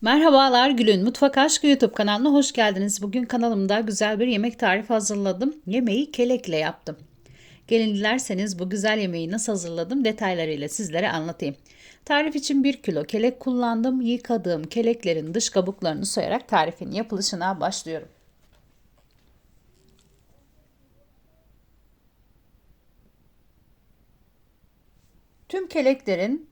Merhabalar Gül'ün Mutfak Aşkı YouTube kanalına hoş geldiniz. Bugün kanalımda güzel bir yemek tarifi hazırladım. Yemeği kelekle yaptım. Gelin dilerseniz bu güzel yemeği nasıl hazırladım detaylarıyla sizlere anlatayım. Tarif için 1 kilo kelek kullandım. Yıkadığım keleklerin dış kabuklarını soyarak tarifin yapılışına başlıyorum. Tüm keleklerin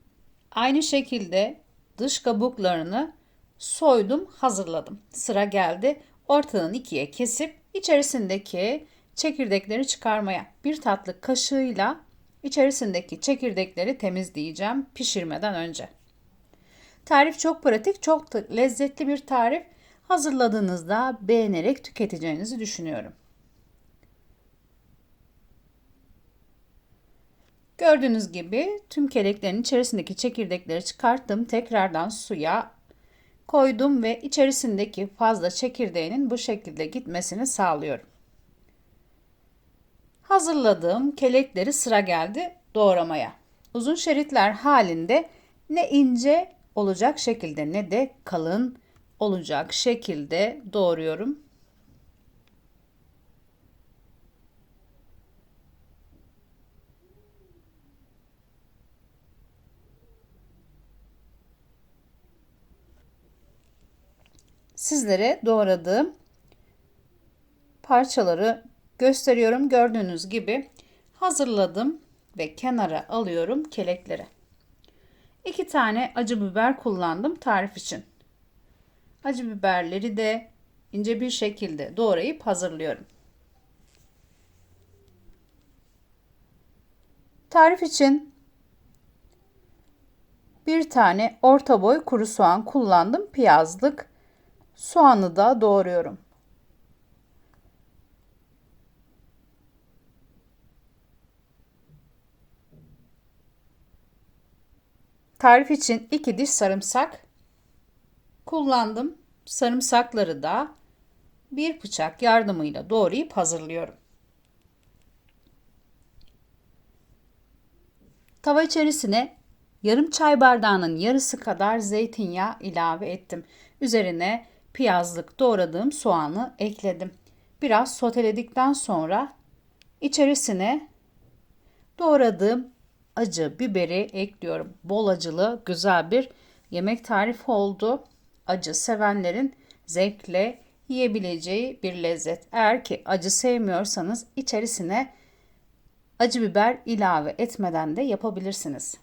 aynı şekilde dış kabuklarını soydum, hazırladım. Sıra geldi ortadan ikiye kesip içerisindeki çekirdekleri çıkarmaya. Bir tatlı kaşığıyla içerisindeki çekirdekleri temizleyeceğim pişirmeden önce. Tarif çok pratik, çok lezzetli bir tarif. Hazırladığınızda beğenerek tüketeceğinizi düşünüyorum. Gördüğünüz gibi tüm keleklerin içerisindeki çekirdekleri çıkarttım. Tekrardan suya koydum ve içerisindeki fazla çekirdeğinin bu şekilde gitmesini sağlıyorum. Hazırladığım kelekleri sıra geldi doğramaya. Uzun şeritler halinde ne ince olacak şekilde ne de kalın olacak şekilde doğruyorum. Sizlere doğradığım parçaları gösteriyorum. Gördüğünüz gibi hazırladım ve kenara alıyorum kelekleri. İki tane acı biber kullandım tarif için. Acı biberleri de ince bir şekilde doğrayıp hazırlıyorum. Tarif için bir tane orta boy kuru soğan kullandım. Piyazlık Soğanı da doğruyorum. Tarif için 2 diş sarımsak kullandım. Sarımsakları da bir bıçak yardımıyla doğrayıp hazırlıyorum. Tava içerisine yarım çay bardağının yarısı kadar zeytinyağı ilave ettim. Üzerine piyazlık doğradığım soğanı ekledim. Biraz soteledikten sonra içerisine doğradığım acı biberi ekliyorum. Bol acılı güzel bir yemek tarifi oldu. Acı sevenlerin zevkle yiyebileceği bir lezzet. Eğer ki acı sevmiyorsanız içerisine acı biber ilave etmeden de yapabilirsiniz.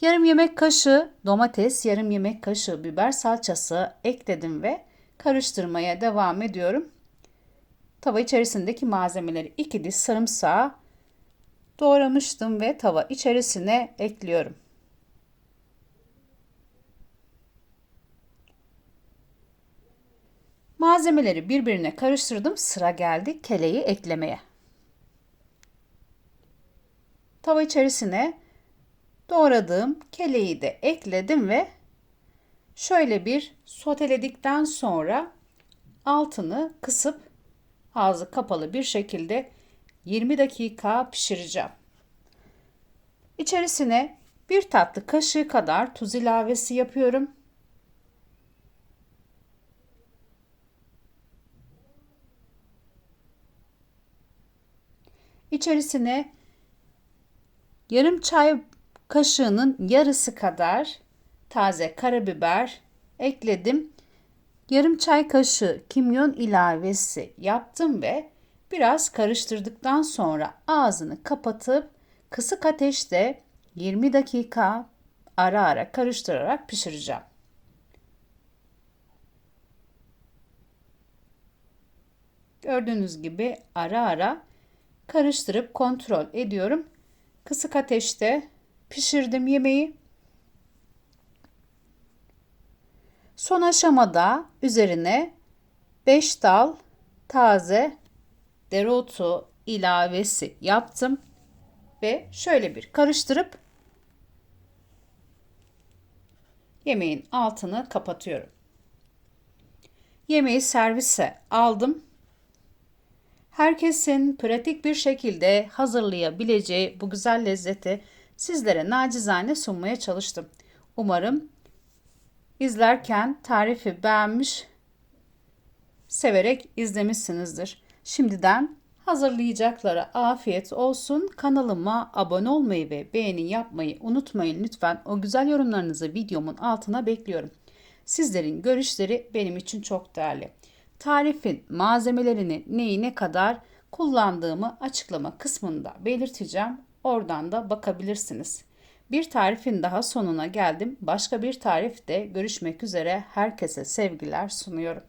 Yarım yemek kaşığı domates, yarım yemek kaşığı biber salçası ekledim ve karıştırmaya devam ediyorum. Tava içerisindeki malzemeleri 2 diş sarımsağı doğramıştım ve tava içerisine ekliyorum. Malzemeleri birbirine karıştırdım. Sıra geldi keleyi eklemeye. Tava içerisine doğradığım keleyi de ekledim ve şöyle bir soteledikten sonra altını kısıp ağzı kapalı bir şekilde 20 dakika pişireceğim. İçerisine bir tatlı kaşığı kadar tuz ilavesi yapıyorum. İçerisine yarım çay kaşığının yarısı kadar taze karabiber ekledim. Yarım çay kaşığı kimyon ilavesi yaptım ve biraz karıştırdıktan sonra ağzını kapatıp kısık ateşte 20 dakika ara ara karıştırarak pişireceğim. Gördüğünüz gibi ara ara karıştırıp kontrol ediyorum. Kısık ateşte pişirdim yemeği. Son aşamada üzerine 5 dal taze dereotu ilavesi yaptım ve şöyle bir karıştırıp yemeğin altını kapatıyorum. Yemeği servise aldım. Herkesin pratik bir şekilde hazırlayabileceği bu güzel lezzeti sizlere nacizane sunmaya çalıştım. Umarım izlerken tarifi beğenmiş, severek izlemişsinizdir. Şimdiden hazırlayacaklara afiyet olsun. Kanalıma abone olmayı ve beğeni yapmayı unutmayın lütfen. O güzel yorumlarınızı videomun altına bekliyorum. Sizlerin görüşleri benim için çok değerli. Tarifin malzemelerini neyi ne kadar kullandığımı açıklama kısmında belirteceğim. Oradan da bakabilirsiniz. Bir tarifin daha sonuna geldim. Başka bir tarifte görüşmek üzere. Herkese sevgiler sunuyorum.